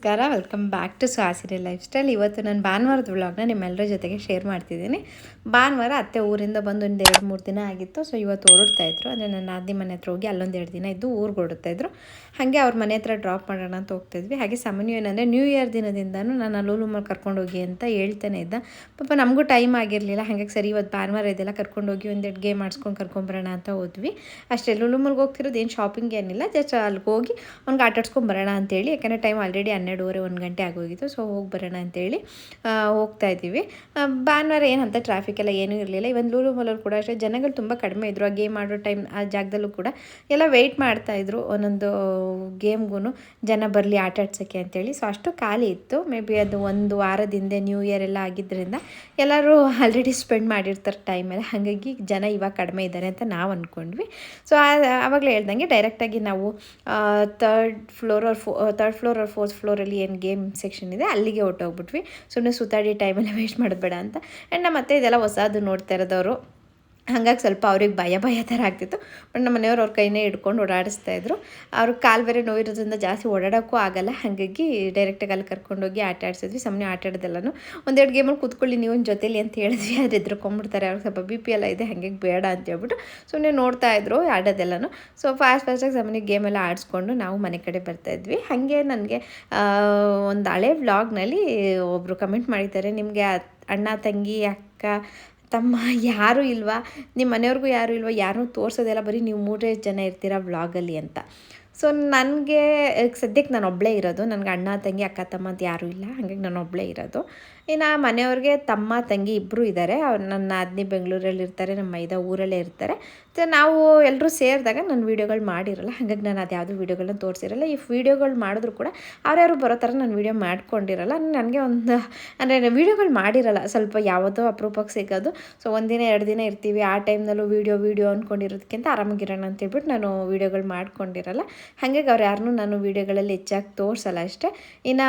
ನಮಸ್ಕಾರ welcome back to Sasiri lifestyle ಇವತ್ತು ನಾನು ಭಾನುವಾರದ ವ್ಲಾಗ್ನ ನಿಮ್ಮೆಲ್ಲರ ಜೊತೆಗೆ ಶೇರ್ ಮಾಡ್ತಿದ್ದೀನಿ. ಭಾನುವಾರ ಅತ್ತೆ ಊರಿಂದ ಬಂದು ಒಂದು ಎರಡು ಮೂರು ದಿನ ಆಗಿತ್ತು ಸೊ ಇವತ್ತು ಹೊರಡ್ತಾ ಇದ್ರು. ಅಂದರೆ ನನ್ನ ನಾದಿ ಮನೆ ಹತ್ರ ಹೋಗಿ ಅಲ್ಲೊಂದು ಎರಡು ದಿನ ಇದ್ದು ಊರಿಗೆ ಓಡುತ್ತಾ ಇದ್ರು. ಹಾಗೆ ಅವ್ರ ಮನೆ ಹತ್ರ ಡ್ರಾಪ್ ಮಾಡೋಣ ಅಂತ ಹೋಗ್ತಿದ್ವಿ. ಹಾಗೆ ಸಾಮಾನ್ಯ ಏನಂದರೆ ನ್ಯೂ ಇಯರ್ ದಿನದಿಂದನೂ ನಾನು ಲೂಲುಮಲ್ ಕರ್ಕೊಂಡು ಹೋಗಿ ಅಂತ ಹೇಳ್ತಾನೆ ಇದ್ದ. ಪಾಪ ನಮಗೂ ಟೈಮ್ ಆಗಿರಲಿಲ್ಲ. ಹಾಗಾಗಿ ಸರಿ ಇವತ್ತು ಭಾನುವಾರ ಇದೆಲ್ಲ ಕರ್ಕೊಂಡು ಹೋಗಿ ಒಂದೆರಡು ಗೇಮ್ ಮಾಡಿಸ್ಕೊಂಡು ಕರ್ಕೊಂಬರೋಣ ಅಂತ ಹೋದ್ವಿ. ಅಷ್ಟೇ ಲೂಲು ಹೋಗ್ತಿರೋದು ಏನು ಶಾಪಿಂಗ್ ಏನಿಲ್ಲ. ಜಸ್ಟ್ ಅಲ್ಲಿಗೆ ಹೋಗಿ ಅವ್ನಿಗೆ ಆಟಾಡ್ಸ್ಕೊಂಡು ಬರೋಣ ಅಂತೇಳಿ ಯಾಕಂದರೆ ಟೈಮ್ ಆಲ್ರೆಡಿ ಹನ್ನೆರಡುವರೆ, ಒಂದು ಗಂಟೆ ಆಗೋಗಿತ್ತು. ಸೊ ಹೋಗಿ ಬರೋಣ ಅಂತೇಳಿ ಹೋಗ್ತಾ ಇದ್ದೀವಿ. ಭಾನುವಾರ ಏನಂತ ಟ್ರಾಫಿಕ್ ಎಲ್ಲ ಏನೂ ಇರಲಿಲ್ಲ. ಇವನ್ ಲೂಲು ಮಾಲಲ್ಲಿ ಕೂಡ ಅಷ್ಟೇ. ಜನಗಳು ತುಂಬ ಕಡಿಮೆ ಇದ್ದರು ಆ ಗೇಮ್ ಆಡೋ ಟೈಮ್ ಆ ಜಾಗದಲ್ಲೂ ಕೂಡ ಎಲ್ಲ ವೆಯ್ಟ್ ಮಾಡ್ತಾಯಿದ್ರು ಒಂದೊಂದು ಗೇಮ್ಗೂ ಜನ ಬರಲಿ ಆಟ ಆಡ್ಸೋಕ್ಕೆ ಅಂತೇಳಿ. ಸೊ ಅಷ್ಟು ಖಾಲಿ ಇತ್ತು. ಮೇ ಬಿ ಅದು ಒಂದು ವಾರದ ಹಿಂದೆ ನ್ಯೂ ಇಯರ್ ಎಲ್ಲ ಆಗಿದ್ದರಿಂದ ಎಲ್ಲರೂ ಆಲ್ರೆಡಿ ಸ್ಪೆಂಡ್ ಮಾಡಿರ್ತಾರೆ ಟೈಮಲ್ಲಿ ಹಾಗಾಗಿ ಜನ ಇವಾಗ ಕಡಿಮೆ ಇದ್ದಾರೆ ಅಂತ ನಾವು ಅಂದ್ಕೊಂಡ್ವಿ ಸೊ ಆವಾಗಲೇ ಹೇಳ್ದಂಗೆ ಡೈರೆಕ್ಟಾಗಿ ನಾವು ತರ್ಡ್ ಫ್ಲೋರ್ ಅವ್ರ ಫೋ ತರ್ಡ್ ಫ್ಲೋರ್ ಅವ್ರ ಫೋರ್ತ್ ಫ್ಲೋರಲ್ಲಿ ಏನು ಗೇಮ್ ಸೆಕ್ಷನ್ ಇದೆ ಅಲ್ಲಿಗೆ ಹೊಟ್ಟೋಗ್ಬಿಟ್ವಿ ಸುಮ್ಮನೆ ಸುತ್ತಾಡಿ ಟೈಮೆಲ್ಲ ವೇಸ್ಟ್ ಮಾಡೋದು ಬೇಡ ಅಂತ. ಆ್ಯಂಡ್ ನಮ್ಮ ಮತ್ತೆ ಇದೆಲ್ಲ ಹೊಸದು ನೋಡ್ತಾ ಇರೋದವರು. ಹಾಗಾಗಿ ಸ್ವಲ್ಪ ಅವ್ರಿಗೆ ಭಯ ಭಯ ಥರ ಆಗ್ತಿತ್ತು. ಬಟ್ ನಮ್ಮ ಮನೆಯವ್ರು ಅವ್ರ ಕೈನೇ ಹಿಡ್ಕೊಂಡು ಓಡಾಡಿಸ್ತಾ ಇದ್ರು. ಅವ್ರ ಕಾಲು ಬೇರೆ ನೋವಿರೋದ್ರಿಂದ ಜಾಸ್ತಿ ಓಡಾಡೋಕ್ಕೂ ಆಗಲ್ಲ. ಹಾಗಾಗಿ ಡೈರೆಕ್ಟಾಗಿ ಅಲ್ಲಿ ಕರ್ಕೊಂಡೋಗಿ ಆಟ ಆಡಿಸಿದ್ವಿ. ಸುಮ್ಮನೆ ಆಟ ಆಡೋದೆಲ್ಲನೂ. ಒಂದೆರಡು ಗೇಮಲ್ಲಿ ಕೂತ್ಕೊಳ್ಳಿ ನೀವು ಜೊತೇಲಿ ಅಂತ ಹೇಳಿದ್ವಿ. ಅದು ಎದ್ರುಕೊಂಡ್ಬಿಡ್ತಾರೆ ಅವ್ರಿಗೆ ಸ್ವಲ್ಪ ಬಿ ಪಿ ಎಲ್ಲ ಇದೆ. ಹಾಗೆ ಬೇಡ ಅಂತ ಹೇಳ್ಬಿಟ್ಟು ಸುಮ್ಮನೆ ನೋಡ್ತಾ ಇದ್ರು ಆಡೋದೆಲ್ಲನೂ. ಸೊ ಫಾಸ್ಟ್ ಫಾಸ್ಟಾಗಿ ಸಮನೆ ಗೇಮೆಲ್ಲ ಆಡಿಸ್ಕೊಂಡು ನಾವು ಮನೆ ಕಡೆ ಬರ್ತಾ ಇದ್ವಿ. ಹಾಗೆ ನನಗೆ ಒಂದು ಹಳೆ ವ್ಲಾಗ್ನಲ್ಲಿ ಒಬ್ಬರು ಕಮೆಂಟ್ ಮಾಡಿದ್ದಾರೆ. ನಿಮಗೆ ಅಣ್ಣ, ತಂಗಿ, ಅಕ್ಕ ತಮ್ಮ ಯಾರೂ ಇಲ್ವಾ? ನಿಮ್ಮ ಮನೆಯವ್ರಿಗೂ ಯಾರೂ ಇಲ್ವಾ? ಯಾರೂ ತೋರಿಸೋದೆಲ್ಲ ಬರೀ ನೀವು ಮೂರೇ ಜನ ಇರ್ತೀರ ವ್ಲಾಗಲ್ಲಿ ಅಂತ. ಸೊ ನನಗೆ, ಸದ್ಯಕ್ಕೆ ನಾನು ಒಬ್ಬಳೇ ಇರೋದು. ನನಗೆ ಅಣ್ಣ, ತಂಗಿ, ಅಕ್ಕ, ತಮ್ಮ ಅಂತ ಯಾರೂ ಇಲ್ಲ. ಹಾಗಾಗಿ ನಾನು ಒಬ್ಬಳೇ ಇರೋದು. ಇನ್ನು ಮನೆಯವ್ರಿಗೆ ತಮ್ಮ ತಂಗಿ ಇಬ್ಬರು ಇದ್ದಾರೆ. ಅವ್ರು ನನ್ನ ಅದ್ನಿ ಬೆಂಗಳೂರಲ್ಲಿ ಇರ್ತಾರೆ, ನಮ್ಮ ಮೈದ ಊರಲ್ಲೇ ಇರ್ತಾರೆ. ಸೊ ನಾವು ಎಲ್ಲರೂ ಸೇರಿದಾಗ ನಾನು ವೀಡಿಯೋಗಳು ಮಾಡಿರಲ್ಲ. ಹಾಗಾಗಿ ನಾನು ಅದು ಯಾವುದೂ ವೀಡಿಯೋಗಳನ್ನ ತೋರಿಸಿರಲ್ಲ. ಈ ವೀಡಿಯೋಗಳು ಮಾಡಿದ್ರು ಕೂಡ ಅವ್ರ್ಯಾರು ಬರೋ ಥರ ನಾನು ವೀಡಿಯೋ ಮಾಡ್ಕೊಂಡಿರಲ್ಲ. ನನಗೆ ಒಂದು, ಅಂದರೆ ವೀಡಿಯೋಗಳು ಮಾಡಿರಲ್ಲ. ಸ್ವಲ್ಪ ಯಾವುದೋ ಅಪರೂಪಕ್ಕೆ ಸಿಗೋದು. ಸೊ ಒಂದಿನ, ಎರಡು ದಿನ ಇರ್ತೀವಿ. ಆ ಟೈಮ್ನಲ್ಲೂ ವೀಡಿಯೋ ವೀಡಿಯೋ ಅಂದ್ಕೊಂಡಿರೋದಕ್ಕಿಂತ ಆರಾಮಾಗಿರೋಣ ಅಂತೇಳ್ಬಿಟ್ಟು ನಾನು ವೀಡಿಯೋಗಳು ಮಾಡ್ಕೊಂಡಿರಲ್ಲ. ಹಾಗಾಗಿ ಅವ್ರು ಯಾರನ್ನೂ ನಾನು ವೀಡಿಯೋಗಳಲ್ಲಿ ಹೆಚ್ಚಾಗಿ ತೋರಿಸಲ್ಲ ಅಷ್ಟೇ. ಇನ್ನು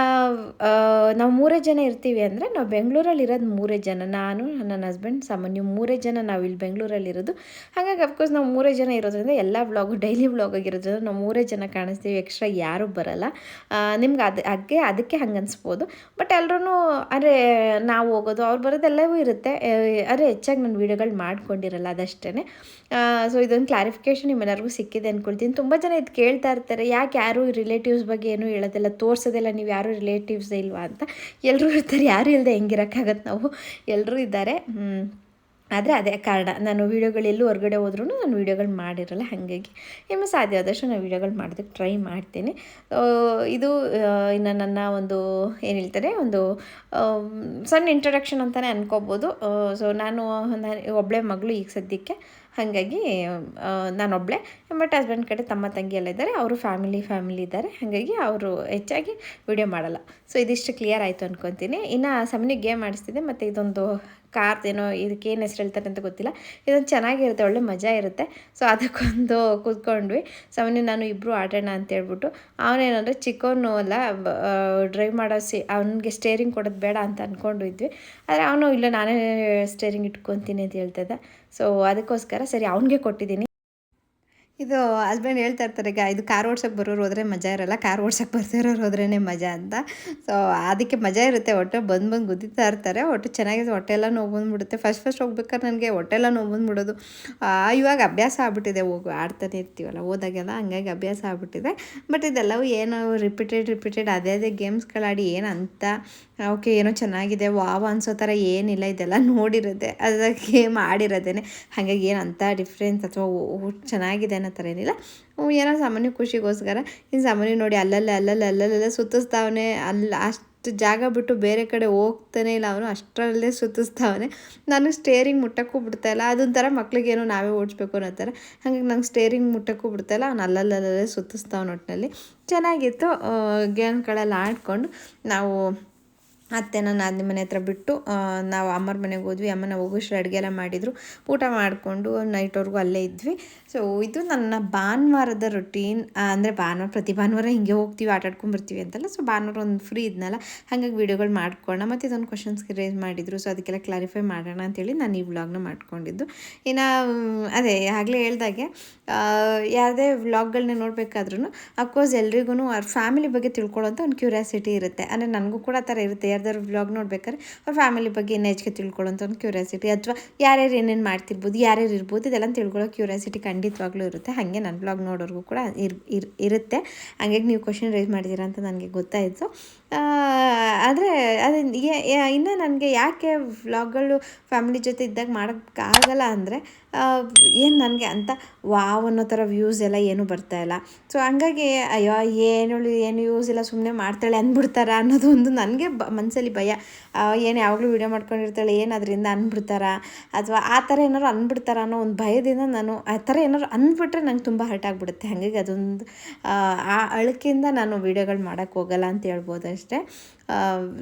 ನಾವು ಮೂರೇ ಜನ ಇರ್ತೀವಿ ಅಂದರೆ ನಾವು ಬೆಂಗಳೂರಲ್ಲಿ ಇರೋದು ಮೂರೇ ಜನ. ನಾನು, ನನ್ನ ಹಸ್ಬೆಂಡ್ ಸಾಮಾನ್ಯ ಮೂರೇ ಜನ ನಾವು ಇಲ್ಲಿ ಬೆಂಗಳೂರಲ್ಲಿ ಇರೋದು. ಹಾಗಾಗಿ ಅಫ್ಕೋರ್ಸ್ ನಾವು ಮೂರೇ ಜನ ಇರೋದ್ರಿಂದ ಎಲ್ಲ ವ್ಲಾಗು ಡೈಲಿ ವ್ಲಾಗ್ ಆಗಿರೋದ್ರಿಂದ ನಾವು ಮೂರೇ ಜನ ಕಾಣಿಸ್ತೀವಿ. ಎಕ್ಸ್ಟ್ರಾ ಯಾರೂ ಬರಲ್ಲ. ನಿಮ್ಗೆ ಅದು ಹಾಗೆ ಅದಕ್ಕೆ ಹಂಗೆ ಅನಿಸ್ಬೋದು. ಬಟ್ ಎಲ್ಲರೂ ಅರೆ, ನಾವು ಹೋಗೋದು, ಅವ್ರು ಬರೋದೆಲ್ಲವೂ ಇರುತ್ತೆ. ಅರೆ, ಹೆಚ್ಚಾಗಿ ನಾನು ವೀಡಿಯೋಗಳು ಮಾಡ್ಕೊಂಡಿರಲ್ಲ ಅದಷ್ಟೇ ಸೊ ಇದೊಂದು ಕ್ಲಾರಿಫಿಕೇಷನ್ ನಿಮ್ಮೆಲ್ಲರಿಗೂ ಸಿಕ್ಕಿದೆ ಅಂದ್ಕೊಳ್ತೀನಿ ತುಂಬ ಜನ ಇದು ಕೇಳ್ತಾ ಇರ್ತಾರೆ, ಯಾಕೆ ಯಾರು ರಿಲೇಟಿವ್ಸ್ ಬಗ್ಗೆ ಏನೂ ಹೇಳೋದಿಲ್ಲ, ತೋರಿಸೋದಿಲ್ಲ, ನೀವು ಯಾರು ರಿಲೇಟಿವ್ಸ್ ಇಲ್ವಾ ಅಂತ. ಎಲ್ಲರೂ ಇರ್ತಾರೆ, ಯಾರು ಇಲ್ಲದೆ ಹೆಂಗಿರೋಕ್ಕಾಗತ್ತೆ ನಾವು. ಎಲ್ಲರೂ ಇದ್ದಾರೆ. ಆದರೆ ಅದೇ ಕಾರಣ. ನಾನು ವೀಡಿಯೋಗಳು ಎಲ್ಲೂ ಹೊರಗಡೆ ಹೋದ್ರೂ ನಾನು ವೀಡಿಯೋಗಳು ಮಾಡಿರಲ್ಲ ಹಾಗಾಗಿ ಇನ್ನು ಸಾಧ್ಯ ಆದಷ್ಟು ನಾನು ವೀಡಿಯೋಗಳು ಮಾಡೋದಕ್ಕೆ ಟ್ರೈ ಮಾಡ್ತೀನಿ. ಇದು ಇನ್ನು ನನ್ನ ಒಂದು, ಏನು ಹೇಳ್ತಾರೆ, ಒಂದು ಸಣ್ಣ ಇಂಟ್ರಡಕ್ಷನ್ ಅಂತಲೇ ಅನ್ಕೋಬೋದು. ಸೊ ನಾನು ಒಬ್ಬಳೇ ಮಗಳು ಈಗ ಸದ್ಯಕ್ಕೆ. ಹಾಗಾಗಿ ನಾನೊಬ್ಬಳೆ ಬಟ್ ಹಸ್ಬೆಂಡ್ ಕಡೆ ತಮ್ಮ ತಂಗಿ ಎಲ್ಲ ಇದ್ದಾರೆ. ಅವರು ಫ್ಯಾಮಿಲಿ ಫ್ಯಾಮಿಲಿ ಇದ್ದಾರೆ. ಹಾಗಾಗಿ ಅವರು ಹೆಚ್ಚಾಗಿ ವಿಡಿಯೋ ಮಾಡಲ್ಲ. ಸೊ ಇದಿಷ್ಟು ಕ್ಲಿಯರ್ ಆಯಿತು ಅಂದ್ಕೊತೀನಿ ಇನ್ನು ಸಮನಿಗೆ ಗೇಮ್ ಆಡಿಸ್ತಿದ್ದೆ. ಮತ್ತು ಇದೊಂದು ಕಾರ್ದೇನೋ ಇದಕ್ಕೆ ಏನು ಹೆಸ್ರು ಹೇಳ್ತಾರೆ ಅಂತ ಗೊತ್ತಿಲ್ಲ. ಇದೊಂದು ಚೆನ್ನಾಗಿರುತ್ತೆ, ಒಳ್ಳೆ ಮಜಾ ಇರುತ್ತೆ. ಸೊ ಅದಕ್ಕೊಂದು ಕೂತ್ಕೊಂಡ್ವಿ. ಸಾಮಾನ್ಯ ನಾನು ಇಬ್ಬರು ಆಡೋಣ ಅಂತ ಹೇಳ್ಬಿಟ್ಟು ಅವನೇನಂದರೆ ಚಿಕ್ಕವನು ಅಲ್ಲ ಡ್ರೈವ್ ಮಾಡೋ ಸಿ, ಅವನಿಗೆ ಸ್ಟೇರಿಂಗ್ ಕೊಡೋದು ಬೇಡ ಅಂತ ಅಂದ್ಕೊಂಡು ಇದ್ವಿ. ಆದರೆ ಅವನು ಇಲ್ಲ, ನಾನೇ ಸ್ಟೇರಿಂಗ್ ಇಟ್ಕೊತೀನಿ ಅಂತ ಹೇಳ್ತಾ ಇದ್ದ. ಸೊ ಅದಕ್ಕೋಸ್ಕರ ಸರಿ, ಅವನಿಗೆ ಕೊಟ್ಟಿದ್ದೀನಿ. ಇದು ಹಸ್ಬೆಂಡ್ ಹೇಳ್ತಾ ಇರ್ತಾರೆ, ಈಗ ಇದು ಕಾರ್ ಓಡ್ಸೋಕೆ ಬರೋರು ಹೋದ್ರೆ ಮಜಾ ಇರಲ್ಲ ಕಾರ್ ಓಡ್ಸೋಕೆ ಬರ್ತಿರೋರು ಹೋದ್ರೇ ಮಜಾ ಅಂತ. ಸೊ ಅದಕ್ಕೆ ಮಜಾ ಇರುತ್ತೆ, ಹೊಟ್ಟೆ ಬಂದು ಬಂದು ಗುದ್ದಿತಾ ಇರ್ತಾರೆ. ಒಟ್ಟು ಚೆನ್ನಾಗಿದೆ ಹೊಟ್ಟೆ ಎಲ್ಲ ನೋವು ಬಂದ್ಬಿಡುತ್ತೆ. ಫಸ್ಟ್ ಫಸ್ಟ್ ಹೋಗ್ಬೇಕಾದ್ರೆ ನನಗೆ ಹೊಟ್ಟೆ ಎಲ್ಲ ನೋವು ಬಂದ್ಬಿಡೋದು. ಇವಾಗ ಅಭ್ಯಾಸ ಆಗ್ಬಿಟ್ಟಿದೆ, ಹೋಗಿ, ಆಡ್ತಾನೆ ಇರ್ತೀವಲ್ಲ, ಹೋದಾಗೆಲ್ಲ ಹಂಗಾಗಿ ಅಭ್ಯಾಸ ಆಗ್ಬಿಟ್ಟಿದೆ. ಬಟ್ ಇದೆಲ್ಲವೂ ಏನೋ ರಿಪೀಟೆಡ್ ರಿಪೀಟೆಡ್ ಅದೇ ಅದೇ ಗೇಮ್ಸ್ಗಳಾಡಿ ಅಂತ ಓಕೆ, ಏನೋ ಚೆನ್ನಾಗಿದೆ, ವಾವ ಅನ್ಸೋ ಥರ ಏನಿಲ್ಲ, ಇದೆಲ್ಲ ನೋಡಿರೋದೆ ಅದ ಗೇಮ್ ಆಡಿರೋದೇನೆ ಹಾಗಾಗಿ ಏನು ಅಂಥ ಡಿಫ್ರೆನ್ಸ್ ಅಥವಾ ಚೆನ್ನಾಗಿದೆ ಅನ್ನೋ ಥರ ಏನಿಲ್ಲ. ಏನೋ ಸಾಮಾನ್ಯ ಖುಷಿಗೋಸ್ಕರ. ಇನ್ನು ಸಾಮಾನ್ಯ ನೋಡಿ ಅಲ್ಲಲ್ಲೇ ಅಲ್ಲಲ್ಲೇ ಅಲ್ಲಲ್ಲೇ ಸುತ್ತಿಸ್ತಾವನೆ. ಅಲ್ಲಿ, ಅಷ್ಟು ಜಾಗ ಬಿಟ್ಟು ಬೇರೆ ಕಡೆ ಹೋಗ್ತಾನೆ ಇಲ್ಲ ಅವನು, ಅಷ್ಟರಲ್ಲೇ ಸುತ್ತಿಸ್ತಾವನೆ. ನಾನು ಸ್ಟೇರಿಂಗ್ ಮುಟ್ಟಕ್ಕೂ ಬಿಡ್ತಾಯಿಲ್ಲ ಅದೊಂಥರ ಮಕ್ಳಿಗೇನೋ ನಾವೇ ಓಡಿಸ್ಬೇಕು ಅನ್ನೋ ಥರ. ಹಾಗಾಗಿ ನಂಗೆ ಸ್ಟೇರಿಂಗ್ ಮುಟ್ಟಕ್ಕೂ ಬಿಡ್ತಾಯಿಲ್ಲ ಅವ್ನು ಅಲ್ಲಲ್ಲಲ್ಲೇ ಸುತ್ತಿಸ್ತಾವ ಒಟ್ಟಿನಲ್ಲಿ ಚೆನ್ನಾಗಿತ್ತು ಗೇಮ್ಗಳೆಲ್ಲ ಆಡ್ಕೊಂಡು ನಾವು ಅತ್ತೆ ನಾನು ಮನೆ ಹತ್ರ ಬಿಟ್ಟು ನಾವು ಅಮ್ಮರ ಮನೆಗೆ ಹೋದ್ವಿ. ಅಮ್ಮನ ಹೋಗೋಷ್ಟು ಅಡುಗೆ ಎಲ್ಲ ಮಾಡಿದರು. ಊಟ ಮಾಡಿಕೊಂಡು ನೈಟ್ವರೆಗೂ ಅಲ್ಲೇ ಇದ್ವಿ. ಸೊ ಇದು ನನ್ನ ಭಾನುವಾರದ ರೊಟೀನ್ ಅಂದರೆ ಭಾನುವಾರ, ಪ್ರತಿ ಭಾನುವಾರ ಹಿಂಗೆ ಹೋಗ್ತೀವಿ, ಆಟ ಆಡ್ಕೊಂಡ್ಬರ್ತೀವಿ ಅಂತಲ್ಲ. ಸೊ ಭಾನುವಾರ ಒಂದು ಫ್ರೀ ಇದ್ನಲ್ಲ. ಹಾಗಾಗಿ ವೀಡಿಯೋಗಳು ಮಾಡ್ಕೊಳ್ಳೋಣ ಮತ್ತು ಇದೊಂದು ಕ್ವಶನ್ಸ್ಗೆ ರೇಸ್ ಮಾಡಿದರು. ಸೊ ಅದಕ್ಕೆಲ್ಲ ಕ್ಲಾರಿಫೈ ಮಾಡೋಣ ಅಂತೇಳಿ ನಾನು ಈ ವ್ಲಾಗ್ನ ಮಾಡ್ಕೊಂಡಿದ್ದು. ಇನ್ನು ಅದೇ, ಆಗಲೇ ಹೇಳ್ದಾಗೆ ಯಾವುದೇ ವ್ಲಾಗ್ಗಳನ್ನ ನೋಡಬೇಕಾದ್ರೂ ಅಫ್ಕೋರ್ಸ್ ಎಲ್ರಿಗೂ ಅವ್ರ ಫ್ಯಾಮಿಲಿ ಬಗ್ಗೆ ತಿಳ್ಕೊಳ್ಳೋಂಥ ಒಂದು ಕ್ಯೂರಿಯಾಸಿಟಿ ಇರುತ್ತೆ. ಅಂದರೆ ನನಗೂ ಕೂಡ ಆ ಥರ ಇರುತ್ತೆ. ಯಾರ್ದಾದ್ರು ವ್ಲಾಗ್ ನೋಡ್ಬೇಕಾದ್ರೆ ಅವ್ರ ಫ್ಯಾಮಿಲಿ ಬಗ್ಗೆ ಇನ್ನೂ ಹೆಚ್ಚಿಗೆ ತಿಳ್ಕೊಳ್ಳೋಂಥ ಒಂದು ಕ್ಯೂರಿಯಾಸಿಟಿ ಅಥವಾ ಯಾರ್ಯಾರು ಏನೇನು ಮಾಡ್ತಿರ್ಬೋದು, ಯಾರ್ಯಾರು ಇರ್ಬೋದು ಇದೆಲ್ಲ ತಿಳ್ಕೊಳ್ಳೋ ಕ್ಯೂರಿಯಾಸಿಟಿ ಖಂಡಿತವಾಗ್ಲೂ ಇರುತ್ತೆ. ಹಾಗೆ ನನ್ನ ವ್ಲಾಗ್ ನೋಡೋರ್ಗೂ ಕೂಡ ಇರ್ ಇರುತ್ತೆ. ಹಾಗಾಗಿ ನೀವು ಕ್ವಶನ್ ರೈಸ್ ಮಾಡಿದ್ದೀರಾ ಅಂತ ನನಗೆ ಗೊತ್ತಾಯಿತು. ಆದರೆ ಅದು ಇನ್ನೂ ನನಗೆ ಯಾಕೆ ವ್ಲಾಗ್ಗಳು ಫ್ಯಾಮಿಲಿ ಜೊತೆ ಇದ್ದಾಗ ಮಾಡೋಕ್ಕಾಗಲ್ಲ ಅಂದರೆ ಏನು ನನಗೆ ಅಂತ ವಾವ್ ಅನ್ನೋ ಥರ ವ್ಯೂಸ್ ಎಲ್ಲ ಏನೂ ಇಲ್ಲ. ಸೊ ಹಂಗಾಗಿ ಅಯ್ಯೋ ಏನು ಏನು ಯೂಸ್ ಇಲ್ಲ ಸುಮ್ಮನೆ ಮಾಡ್ತಾಳೆ ಅಂದ್ಬಿಡ್ತಾರ ಅನ್ನೋದು ಒಂದು ನನಗೆ ಬ ಮನಸ್ಸಲ್ಲಿ ಭಯ. ಏನು ಯಾವಾಗಲೂ ವೀಡಿಯೋ ಮಾಡ್ಕೊಂಡಿರ್ತಾಳೆ ಏನು ಅದರಿಂದ ಅಂದ್ಬಿಡ್ತಾರ? ಅಥವಾ ಆ ಥರ ಏನಾರು ಅಂದ್ಬಿಡ್ತಾರ ಅನ್ನೋ ಒಂದು ಭಯದಿಂದ ನಾನು ಆ ಥರ ಏನಾರು ಅಂದ್ಬಿಟ್ರೆ ನಂಗೆ ತುಂಬ ಹರ್ಟ್ ಆಗಿಬಿಡುತ್ತೆ. ಹಾಗಾಗಿ ಅದೊಂದು ಆ, ಅಳಕೆಯಿಂದ ನಾನು ವೀಡಿಯೋಗಳು ಮಾಡೋಕ್ಕೆ ಹೋಗಲ್ಲ ಅಂತ ಹೇಳ್ಬೋದು ಅಷ್ಟೇ.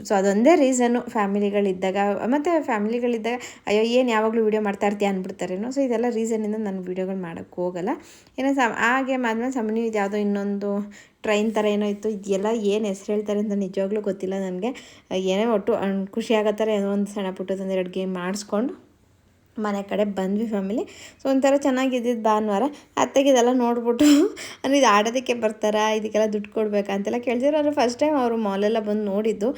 ಸೊ ಅದೊಂದೇ ರೀಸನ್ನು ಫ್ಯಾಮಿಲಿಗಳಿದ್ದಾಗ, ಮತ್ತು ಫ್ಯಾಮಿಲಿಗಳಿದ್ದಾಗ, ಅಯ್ಯೋ, ಏನು ಯಾವಾಗಲೂ ವೀಡಿಯೋ ಮಾಡ್ತಾ ಇರ್ತೀಯ? ಅಂದ್ಬಿಡ್ತಾರೇನೋ ಸೊ ಇದೆಲ್ಲ ರೀಸನಿಂದ ನಾನು ವೀಡಿಯೋಗಳು ಮಾಡೋಕ್ಕೆ ಹೋಗಲ್ಲ. ಏನೋ ಸಮ, ಹಾಗೆ ಆದಮೇಲೆ ಸಮನಿ ಇದು ಯಾವುದೋ ಇನ್ನೊಂದು ಟ್ರೈನ್ ಥರ ಏನೋ ಇತ್ತು. ಇದೆಲ್ಲ ಏನು ಹೆಸ್ರು ಹೇಳ್ತಾರೆ ಅಂತ ನಿಜವಾಗ್ಲೂ ಗೊತ್ತಿಲ್ಲ ನನಗೆ. ಏನೇ ಒಟ್ಟು ಖುಷಿ ಆಗೋ ಏನೋ ಒಂದು ಸಣ್ಣ ಪುಟ್ಟದೊಂದು ಎರಡು ಗೇಮ್ ಮಾಡಿಸ್ಕೊಂಡು ಮನೆ ಕಡೆ ಬಂದ್ವಿ ಫ್ಯಾಮಿಲಿ ಸೊ ಒಂಥರ ಚೆನ್ನಾಗಿದ್ದಿದ್ದು ಭಾನುವಾರ. ಅತ್ತೆಗೆ ಇದೆಲ್ಲ ನೋಡ್ಬಿಟ್ಟು, ಅಂದರೆ ಇದು ಆಡೋದಕ್ಕೆ ಬರ್ತಾರಾ, ಇದಕ್ಕೆಲ್ಲ ದುಡ್ಡು ಕೊಡ್ಬೇಕಾ ಅಂತೆಲ್ಲ ಕೇಳ್ತಿದ್ರು. ಆದರೆ ಫಸ್ಟ್ ಟೈಮ್ ಅವರು ಮಾಲೆಲ್ಲ ಬಂದು ನೋಡಿದ್ದು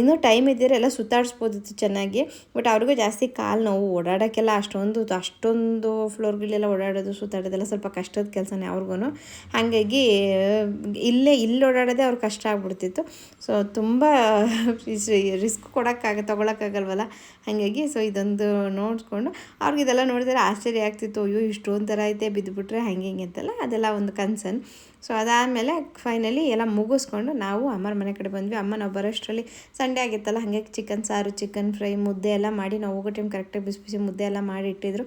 ಇನ್ನೂ ಟೈಮ್ ಇದ್ದಿದ್ರೆ ಎಲ್ಲ ಸುತ್ತಾಡಿಸ್ಬೋದಿತ್ತು ಚೆನ್ನಾಗಿ. ಬಟ್ ಅವ್ರಿಗೂ ಜಾಸ್ತಿ ಕಾಲು ನೋವು, ಓಡಾಡೋಕ್ಕೆಲ್ಲ ಅಷ್ಟೊಂದು ಅಷ್ಟೊಂದು ಫ್ಲೋರ್ಗಳೆಲ್ಲ ಓಡಾಡೋದು, ಸುತ್ತಾಡೋದೆಲ್ಲ ಸ್ವಲ್ಪ ಕಷ್ಟದ ಕೆಲಸನೇ ಅವ್ರಿಗೂ ಹಾಗಾಗಿ, ಇಲ್ಲೇ, ಇಲ್ಲಿ ಓಡಾಡೋದೇ ಅವ್ರಿಗೆ ಕಷ್ಟ ಆಗ್ಬಿಡ್ತಿತ್ತು. ಸೊ ತುಂಬ ರಿಸ್ಕ್ ಕೊಡೋಕ್ಕಾಗ, ತೊಗೊಳಕ್ಕಾಗಲ್ವಲ್ಲ? ಹಾಗಾಗಿ ಸೊ ಇದೊಂದು ನೋಡಿಕೊಂಡು ಅವ್ರಿಗೆ ಇದೆಲ್ಲ ನೋಡಿದ್ರೆ ಆಶ್ಚರ್ಯ ಆಗ್ತಿತ್ತು, ಅಯ್ಯೋ, ಇಷ್ಟೊಂದು ಥರ ಐತೆ ಬಿದ್ದುಬಿಟ್ರೆ ಹಂಗೆ ಹಿಂಗೆ ಅಂತೆಲ್ಲ. ಅದೆಲ್ಲ ಒಂದು ಕನ್ಸರ್ನ್. ಸೊ ಅದಾದಮೇಲೆ ಫೈನಲಿ ಎಲ್ಲ ಮುಗಿಸ್ಕೊಂಡು ನಾವು ಅಮ್ಮರ ಮನೆ ಕಡೆ ಬಂದ್ವಿ. ಅಮ್ಮ ನಾವು ಬರೋಷ್ಟರಲ್ಲಿ ಸಂಡೇ ಆಗಿತ್ತಲ್ಲ, ಹಾಗೆ ಚಿಕನ್ ಸಾರು ಚಿಕನ್ ಫ್ರೈ ಮುದ್ದೆ ಎಲ್ಲ ಮಾಡಿ ನಾವು ಹೋಗೋ ಟೈಮ್ ಕರೆಕ್ಟಾಗಿ ಬಿಸಿ ಬಿಸಿ ಮುದ್ದೆ ಎಲ್ಲ ಮಾಡಿ ಇಟ್ಟಿದ್ರು.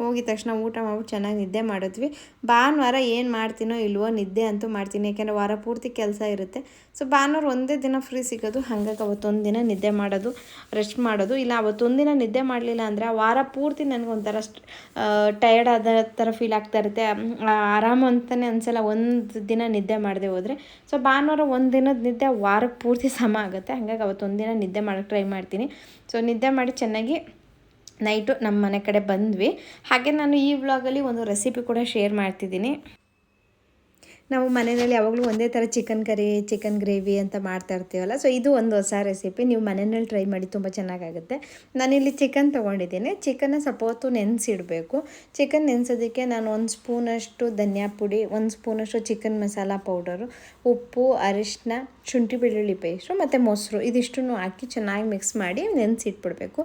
ಹೋಗಿದ ತಕ್ಷಣ ಊಟ ಮಾಡ್ಬಿಟ್ಟು ಚೆನ್ನಾಗಿ ನಿದ್ದೆ ಮಾಡಿದ್ವಿ. ಭಾನುವಾರ ಏನು ಮಾಡ್ತೀನೋ ಇಲ್ವೋ ನಿದ್ದೆ ಅಂತೂ ಮಾಡ್ತೀನಿ, ಯಾಕೆಂದರೆ ವಾರ ಪೂರ್ತಿ ಕೆಲಸ ಇರುತ್ತೆ. ಸೊ ಭಾನುವಾರ ಒಂದೇ ದಿನ ಫ್ರೀ ಸಿಗೋದು, ಹಾಗಾಗಿ ಅವತ್ತೊಂದು ದಿನ ನಿದ್ದೆ ಮಾಡೋದು ರೆಸ್ಟ್ ಮಾಡೋದು. ಇಲ್ಲ ಅವತ್ತೊಂದಿನ ನಿದ್ದೆ ಮಾಡಲಿಲ್ಲ ಅಂದರೆ ಆ ವಾರ ಪೂರ್ತಿ ನನಗೊಂಥರ ಟಯರ್ಡ್ ಆದ ಥರ ಫೀಲ್ ಆಗ್ತಾ ಇರುತ್ತೆ. ಆರಾಮು ಅಂತಲೇ ಅನ್ಸಲ್ಲ, ಒಂದು ದಿನ ನಿದ್ದೆ ಮಾಡದೆ ಹೋದರೆ. ಸೊ ಭಾನುವಾರ ಒಂದು ದಿನದ ನಿದ್ದೆ ವಾರಕ್ಕೆ ಪೂರ್ತಿ ಸಮ ಆಗುತ್ತೆ. ಹಾಗಾಗಿ ಅವತ್ತೊಂದು ದಿನ ನಿದ್ದೆ ಮಾಡೋಕ್ಕೆ ಟ್ರೈ ಮಾಡ್ತೀನಿ. ಸೊ ನಿದ್ದೆ ಮಾಡಿ ಚೆನ್ನಾಗಿ ನೈಟು ನಮ್ಮ ಮನೆ ಕಡೆ ಬಂದ್ವಿ. ಹಾಗೆ ನಾನು ಈ ವ್ಲಾಗಲ್ಲಿ ಒಂದು ರೆಸಿಪಿ ಕೂಡ ಶೇರ್ ಮಾಡ್ತಿದ್ದೀನಿ. ನಾವು ಮನೆಯಲ್ಲಿ ಯಾವಾಗಲೂ ಒಂದೇ ಥರ ಚಿಕನ್ ಕರಿ ಚಿಕನ್ ಗ್ರೇವಿ ಅಂತ ಮಾಡ್ತಾ ಇರ್ತೀವಲ್ಲ ಸೊ ಇದು ಒಂದು ಹೊಸ ರೆಸಿಪಿ ನೀವು ಮನೆಯಲ್ಲಿ ಟ್ರೈ ಮಾಡಿ ತುಂಬ ಚೆನ್ನಾಗಾಗುತ್ತೆ. ನಾನಿಲ್ಲಿ ಚಿಕನ್ ತೊಗೊಂಡಿದ್ದೀನಿ. ಚಿಕನ್ನ ಸ್ವಲ್ಪ ಹೊತ್ತು ನೆನೆಸಿಡಬೇಕು. ಚಿಕನ್ ನೆನೆಸೋದಕ್ಕೆ ನಾನು ಒಂದು ಸ್ಪೂನಷ್ಟು ಧನಿಯಾ ಪುಡಿ, ಒಂದು ಸ್ಪೂನಷ್ಟು ಚಿಕನ್ ಮಸಾಲ ಪೌಡರು ಉಪ್ಪು ಅರಿಶಿನ ಶುಂಠಿ ಬೆಳ್ಳುಳ್ಳಿ ಪೇಸ್ಟು ಮತ್ತು ಮೊಸರು ಇದಿಷ್ಟನ್ನು ಹಾಕಿ ಚೆನ್ನಾಗಿ ಮಿಕ್ಸ್ ಮಾಡಿ ನೆನೆಸಿಟ್ಬಿಡ್ಬೇಕು.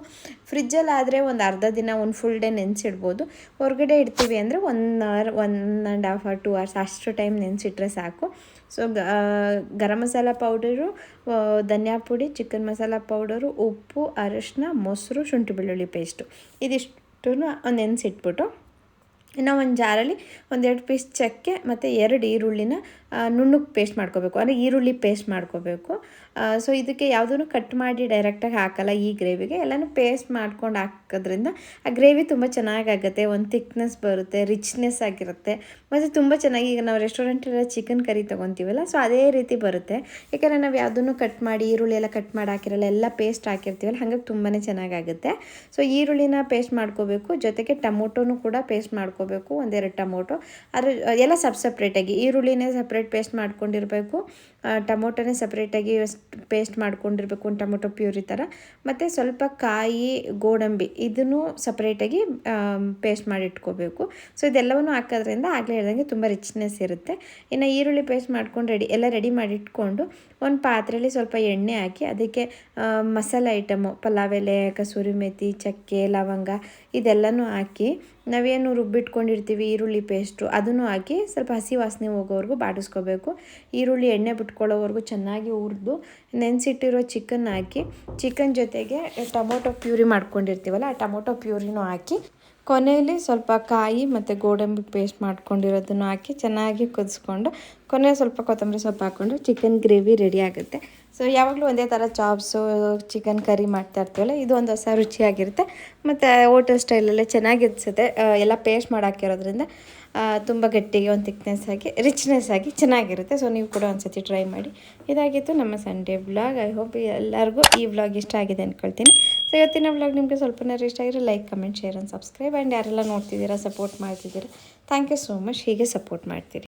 ಫ್ರಿಜ್ಜಲ್ಲಿ ಆದರೆ ಒಂದು ಅರ್ಧ ದಿನ ಒಂದು ಫುಲ್ ಡೇ ನೆನೆಸಿಡ್ಬೋದು. ಹೊರಗಡೆ ಇಡ್ತೀವಿ ಅಂದರೆ one hour one and half to hours ಅಷ್ಟು ಟೈಮ್ ನೆನೆಸಿಟ್ರೆ ಸಾಕು. ಸೊ ಗರಂ ಮಸಾಲ ಪೌಡರು ಧನಿಯಾ ಪುಡಿ, ಚಿಕನ್ ಮಸಾಲ ಪೌಡರು, ಉಪ್ಪು, ಅರಶಿನ, ಮೊಸರು, ಶುಂಠಿ ಬೆಳ್ಳುಳ್ಳಿ ಪೇಸ್ಟು ಇದಿಷ್ಟು ನೆನೆಸಿಟ್ಬಿಟ್ಟು ಇನ್ನು ಒಂದು ಜಾರಲ್ಲಿ ಒಂದೆರಡು ಪೀಸ್ ಚಕ್ಕೆ ಮತ್ತು ಎರಡು ಈರುಳ್ಳಿನ ನುಣ್ಣಗೆ ಪೇಸ್ಟ್ ಮಾಡ್ಕೋಬೇಕು. ಅಂದರೆ ಈರುಳ್ಳಿ ಪೇಸ್ಟ್ ಮಾಡ್ಕೋಬೇಕು. ಸೊ ಇದಕ್ಕೆ ಯಾವುದೂ ಕಟ್ ಮಾಡಿ ಡೈರೆಕ್ಟಾಗಿ ಹಾಕಲ್ಲ ಈ ಗ್ರೇವಿಗೆ ಎಲ್ಲನೂ ಪೇಸ್ಟ್ ಮಾಡ್ಕೊಂಡು ಹಾಕೋದ್ರಿಂದ ಆ ಗ್ರೇವಿ ತುಂಬ ಚೆನ್ನಾಗಾಗುತ್ತೆ. ಒಂದು ಥಿಕ್ನೆಸ್ ಬರುತ್ತೆ ರಿಚ್ನೆಸ್ ಆಗಿರುತ್ತೆ. ಮತ್ತು ತುಂಬ ಚೆನ್ನಾಗಿ ಈಗ ನಾವು ರೆಸ್ಟೋರೆಂಟೆಲ್ಲ ಚಿಕನ್ ಕರಿ ತೊಗೊತೀವಲ್ಲ ಸೊ ಅದೇ ರೀತಿ ಬರುತ್ತೆ. ಯಾಕಂದರೆ ನಾವು ಯಾವುದನ್ನು ಕಟ್ ಮಾಡಿ, ಈರುಳ್ಳಿ ಎಲ್ಲ ಕಟ್ ಮಾಡಿ ಹಾಕಿರಲ್ಲ, ಎಲ್ಲ ಪೇಸ್ಟ್ ಹಾಕಿರ್ತೀವಲ್ಲ, ಹಾಗಾಗಿ ತುಂಬಾ ಚೆನ್ನಾಗಾಗುತ್ತೆ. ಸೊ ಈರುಳ್ಳಿನ ಪೇಸ್ಟ್ ಮಾಡ್ಕೋಬೇಕು, ಜೊತೆಗೆ ಟೊಮೊಟೊನು ಕೂಡ ಪೇಸ್ಟ್ ಮಾಡ್ಕೋಬೇಕು, ಒಂದೆರಡು ಟೊಮೊಟೊ. ಅದ್ರ ಎಲ್ಲ ಸಪ್ ಸಪ್ರೇಟಾಗಿ ಈರುಳ್ಳಿನೇ ಸಪ್ರೇಟ್ ಪೇಸ್ಟ್ ಮಾಡ್ಕೊಂಡಿರಬೇಕು ಟೊಮೊಟೊನೇ ಸಪ್ರೇಟಾಗಿ ಪೇಸ್ಟ್ ಮಾಡ್ಕೊಂಡಿರ್ಬೇಕು ಟೊಮೊಟೊ ಪ್ಯೂರಿ ಥರ ಮತ್ತು ಸ್ವಲ್ಪ ಕಾಯಿ, ಗೋಡಂಬಿ ಇದನ್ನು ಸಪ್ರೇಟಾಗಿ ಪೇಸ್ಟ್ ಮಾಡಿಟ್ಕೋಬೇಕು ಸೊ ಇದೆಲ್ಲವನ್ನು ಹಾಕೋದ್ರಿಂದ ಆಗಲೇ ಹೇಳ್ದಂಗೆ ತುಂಬ ರಿಚ್ನೆಸ್ ಇರುತ್ತೆ. ಇನ್ನು ಈರುಳ್ಳಿ ಪೇಸ್ಟ್ ಮಾಡ್ಕೊಂಡು ರೆಡಿ ಎಲ್ಲ ರೆಡಿ ಮಾಡಿ ಇಟ್ಕೊಂಡು ಒಂದು ಪಾತ್ರೆಯಲ್ಲಿ ಸ್ವಲ್ಪ ಎಣ್ಣೆ ಹಾಕಿ ಅದಕ್ಕೆ ಮಸಾಲೆ ಮಸಾಲ ಐಟಮು ಪಲಾವ್ ಎಲೆ, ಕಸೂರಿ ಮೇಥಿ ಚಕ್ಕೆ, ಲವಂಗ ಇದೆಲ್ಲನೂ ಹಾಕಿ ನಾವೇನು ರುಬ್ಬಿಟ್ಕೊಂಡಿರ್ತೀವಿ ಈರುಳ್ಳಿ ಪೇಸ್ಟು ಅದನ್ನು ಹಾಕಿ ಸ್ವಲ್ಪ ಹಸಿ ವಾಸನೆ ಹೋಗೋವರೆಗೂ ಬಾಡಿಸ್ಕೋಬೇಕು. ಈರುಳ್ಳಿ ಎಣ್ಣೆ ಬಿಟ್ಕೊಳ್ಳೋವರೆಗೂ ಚೆನ್ನಾಗಿ ಹುರಿದು ನೆನೆಸಿಟ್ಟಿರೋ ಚಿಕನ್ ಹಾಕಿ ಚಿಕನ್ ಜೊತೆಗೆ ಟೊಮೊಟೊ ಪ್ಯೂರಿ ಮಾಡ್ಕೊಂಡಿರ್ತೀವಲ್ಲ, ಆ ಟೊಮೊಟೊ ಪ್ಯೂರಿನೂ ಹಾಕಿ ಕೊನೆಯಲ್ಲಿ ಸ್ವಲ್ಪ ಕಾಯಿ ಮತ್ತು ಗೋಡಂಬಿ ಪೇಸ್ಟ್ ಮಾಡ್ಕೊಂಡಿರೋದನ್ನು ಹಾಕಿ ಚೆನ್ನಾಗಿ ಕುದಿಸ್ಕೊಂಡು ಕೊನೆ ಸ್ವಲ್ಪ ಕೊತ್ತಂಬರಿ ಸೊಪ್ಪು ಹಾಕ್ಕೊಂಡು ಚಿಕನ್ ಗ್ರೇವಿ ರೆಡಿ ಆಗುತ್ತೆ. ಸೊ ಯಾವಾಗಲೂ ಒಂದೇ ಥರ ಚಾಪ್ಸು ಚಿಕನ್ ಕರಿ ಮಾಡ್ತಾ ಇರ್ತೀವಲ್ಲ, ಇದು ಒಂದು ಹೊಸ ರುಚಿಯಾಗಿರುತ್ತೆ. ಮತ್ತು ಹೋಟೆಲ್ ಸ್ಟೈಲಲ್ಲೇ ಚೆನ್ನಾಗಿರ್ಸುತ್ತೆ ಎಲ್ಲ ಪೇಸ್ಟ್ ಮಾಡಿ ಹಾಕಿರೋದ್ರಿಂದ ತುಂಬ ಗಟ್ಟಿಗೆ ಒಂದು ಥಿಕ್ನೆಸ್ ಆಗಿ ರಿಚ್ನೆಸ್ ಆಗಿ ಚೆನ್ನಾಗಿರುತ್ತೆ. ಸೊ ನೀವು ಕೂಡ ಒಂದ್ಸತಿ ಟ್ರೈ ಮಾಡಿ. ಇದಾಗಿತ್ತು ನಮ್ಮ ಸಂಡೇ ವ್ಲಾಗ್ ಐ ಹೋಪ್ ಎಲ್ಲರಿಗೂ ಈ ವ್ಲಾಗ್ ಇಷ್ಟ ಆಗಿದೆ ಅಂದ್ಕೊಳ್ತೀನಿ ಸೊ ಇವತ್ತಿನ ಬ್ಲಾಗ್ ನಿಮಗೆ ಸ್ವಲ್ಪನಾರು ಇಷ್ಟ ಆಗಿರೋ like comment share and subscribe and ಯಾರೆಲ್ಲ ನೋಡ್ತಿದ್ದೀರಾ ಸಪೋರ್ಟ್ ಮಾಡ್ತಿದ್ದೀರಾ ಥ್ಯಾಂಕ್ ಯು ಸೋ ಮಚ್ ಹೀಗೆ ಸಪೋರ್ಟ್ ಮಾಡ್ತೀರಿ.